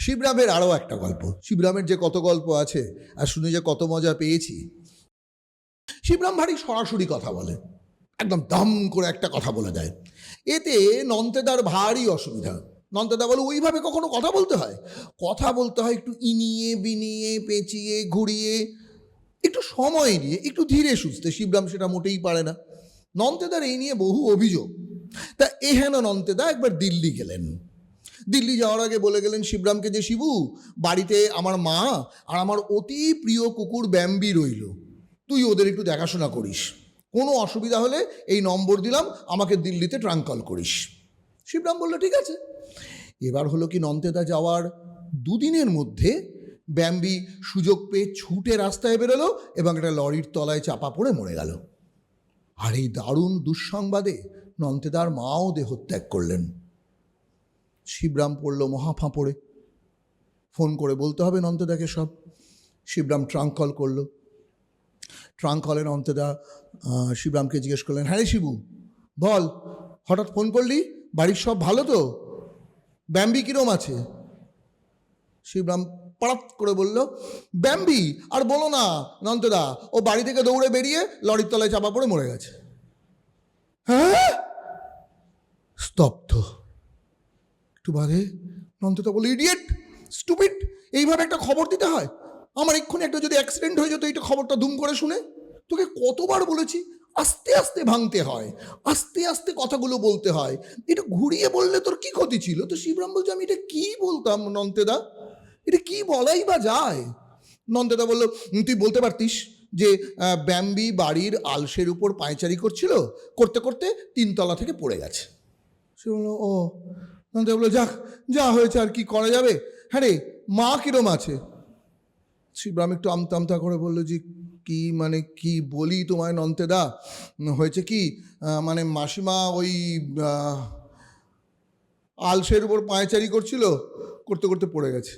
শিবরামের আরও একটা গল্প। শিবরামের যে কত গল্প আছে, আর শুনে যে কত মজা পেয়েছি। শিবরাম ভারী সরাসরি কথা বলে। একদম দম করে একটা কথা বলে দেয়। এতে নন্তেদার ভারী অসুবিধা। নন্তেদা বলে, ওইভাবে কখনো কথা বলতে হয়? কথা বলতে হয় একটু ইনিয়ে, বিনিয়ে, পেঁচিয়ে, ঘুরিয়ে, একটু সময় নিয়ে, একটু ধীরে সুস্থে। শিবরাম সেটা মোটেই পারে না। নন্তেদার এই নিয়ে বহু অভিযোগ। তা এহেন নন্তেদা একবার দিল্লি গেলেন। দিল্লি যাওয়ার আগে বলে গেলেন শিবরামকে যে, শিবু, বাড়িতে আমার মা আর আমার অতি প্রিয় কুকুর ব্যাম্বি রইল। তুই ওদের একটু দেখাশোনা করিস। কোনো অসুবিধা হলে এই নম্বর দিলাম, আমাকে দিল্লিতে ট্রাঙ্ক কল করিস। শিবরাম বলল, ঠিক আছে। এবার হলো কি নন্তেদা যাওয়ার দুদিনের মধ্যে ব্যাম্বি সুযোগ পেয়ে ছুটে রাস্তায় বেরোলো এবং একটা লরির তলায় চাপা পড়ে মরে গেল। আর এই দারুণ দুঃসংবাদে নন্তেদার মাও দেহত্যাগ করলেন। শিবরাম পড়ল মহা ফাঁপড়ে ফোন করে বলতে হবে নন্তেদাকে সব। শিবরাম ট্রাঙ্ক কল করল। ট্রাঙ্ক কলের অন্তেদা শিবরামকে জিজ্ঞেস করলেন হ্যাঁ শিবু, বল, হঠাৎ ফোন করলি? বাড়ির সব ভালো তো? ব্যাম্বি কিরম আছে? শিবরাম পাড়াত করে বলল, ব্যাম্বি? আর বলো না নন্তদা, ও বাড়ি থেকে দৌড়ে বেরিয়ে লরির তলায় চাপা পড়ে মরে গেছে। হ্যাঁ? স্তব্ধ। একটু বাদে নন্তদা বলে ইডিয়েট স্টুপিড এইভাবে একটা খবর দিতে হয়? আমার এক্ষুনি একটা যদি অ্যাক্সিডেন্ট হয়ে যেত এইটা খবরটা দুম করে শুনে তোকে কতবার বলেছি আস্তে আস্তে ভাঙতে হয় আস্তে আস্তে কথাগুলো বলতে হয়। এটা ঘুরিয়ে বললে তোর কি ক্ষতি ছিল? তো শিবরাম বলছে আমি এটা কি বলতাম নন্তেদা এটা কি বলাই বা যায়? নন্দেদা বলল "উম, তুই বলতে পারতিস যে ব্যাম্বি বাড়ির আলসের উপর পায়চারি করছিল করতে করতে তিনতলা থেকে পড়ে গেছে। সে বলল ও নন্দেদা বলল যাক, যা হয়েছে আর কি করা যাবে? হ্যাঁ রে, মা কিরম আছে? শিবরাম একটু আমতা করে বলল যে কি মানে কি বলি তোমায় নন্তেদা? হয়েছে কি মানে মাসিমা ওই আলসের উপর পায়চারি করছিল, করতে করতে পড়ে গেছে।